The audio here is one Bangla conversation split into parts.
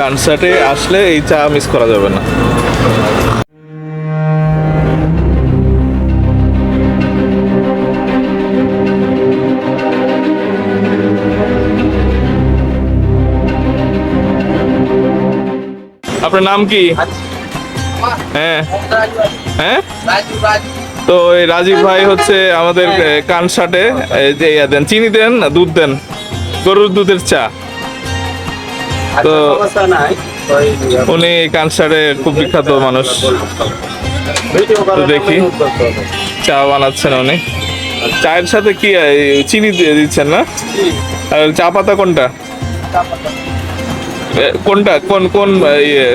কনসার্টে আসলে এই চা মিস করা যাবে না। আপনার নাম কি? হ্যাঁ। হ্যাঁ? তো এই রাজীব ভাই হচ্ছে আমাদের কানসাটে যে দেন, চিনি দেন, দুধ দেন। গরুর দুধের চা। তো উনি কানসারের খুব বিখ্যাত মানুষ। তো দেখি। চা বানাচ্ছেন উনি। চায়ের সাথে কি চিনি দিয়ে দিচ্ছেন না? আর চা পাতা কোনটা? কোনটা? কোন কোন ইয়ে?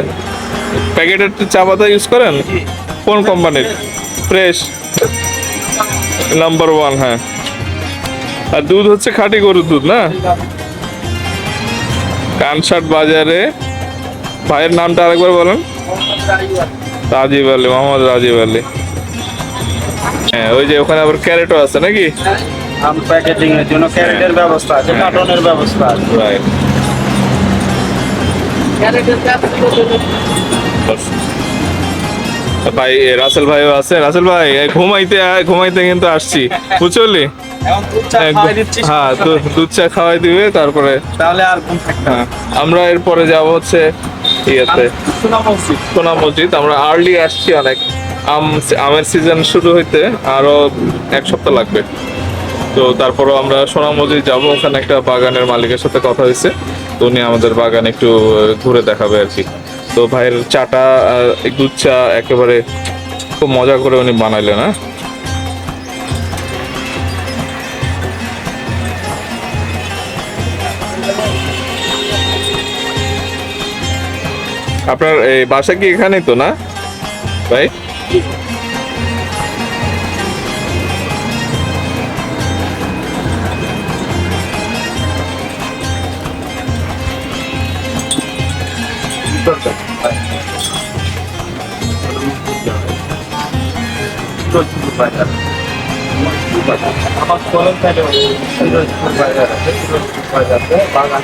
প্যাকেটের চা পাতা ইউজ করেন? কোন কোম্পানির? ফ্রেশ? নাম্বার ওয়ান হ্যাঁ। আর দুধ হচ্ছে খাঁটি গরুর দুধ না? কানসাট বাজারে। ভাইয়ের নামটা আরেকবার বলেন। রাজীব আলী মোহাম্মদ রাজীব আলী। হ্যাঁ ওই যে ওখানে আবার ক্যারেটও আছে নাকি? আম প্যাকেটিং এর জন্য ক্যারেটের ব্যবস্থা আছে কার্টনের ব্যবস্থা আছে। রাইট ভাই রাসেল ভাইও আছে। রাসেল ভাই ঘুমাইতে ঘুমাইতে কিন্তু আসছি। বুঝলি? হ্যাঁ দুধ চা খাওয়াই দিবে তারপরে তাহলে আর হ্যাঁ আমরা এরপরে যাব হচ্ছে ইয়েতে। সোনা মসজিদ। আমরা আর্লি আসছি অনেক। আম আমের সিজন শুরু হইতে আরও এক সপ্তাহ লাগবে। তো তারপরও আমরা সোনা মসজিদ যাব ওখানে একটা বাগানের মালিকের সাথে কথা হয়েছে তো উনি আমাদের বাগান একটু ঘুরে দেখাবে আর কি। তো ভাইয়ের চাটা দুধ চা একেবারে খুব মজা করে উনি বানাইলেন হ্যাঁ? আপনার এই বাসা কি এখানে তো, না? ভাই? ফিরোজপুর বাজার আছে ফিরোজপুর বাজারে দানা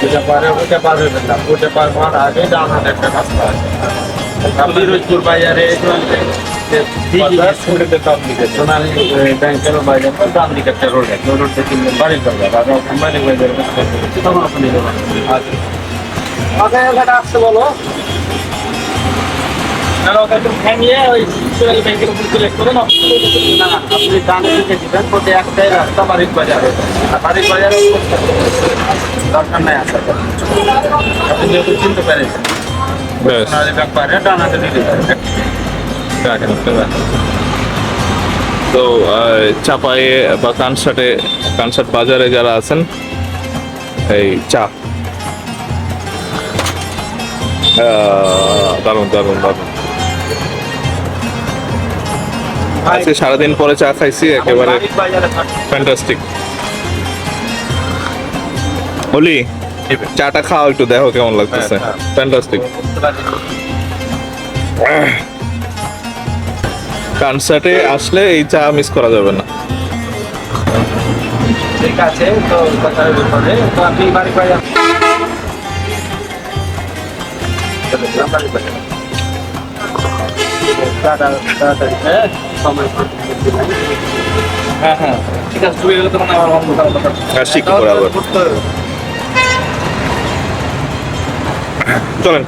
যেটা পারে ওটা ওটা পারবার আগে ডানার একটা রাস্তা আছে ফিরোজপুর বাজারে সোনালী ব্যাংকের বাজার ডান দিকে একটা রোড আছে ওই রোড থেকে বাড়ির বাজার আর কোম্পানি বাজার তখন আপনি আচ্ছা আসতে বলো আপনি ডানে দিকে দিবেন বাজারে দরকার নাই আসার আপনি সোনালী ব্যাংক পারে ডানাতে দিলে রাখেন তো চাপায়ে বা কানসাটে কানসাট বাজারে যারা আছেন এই চা। দারুণ দারুণ দারুণ। আজকে সারাদিন পরে চা খাইছি একেবারে ফ্যান্টাস্টিক বলি চাটা খাও একটু দেখো কেমন লাগতেছে। হ্যাঁ, ফ্যান্টাস্টিক কনসার্টে আসলে এই চা মিস করা যাবে না। ঠিক আছে তো কথা বলতে তো আপনি বাড়ি হ্যাঁ হ্যাঁ হ্যাঁ। ঠিক আছে চলে গেলে তো মানে আমার অন্য কথা। হ্যাঁ, চলেন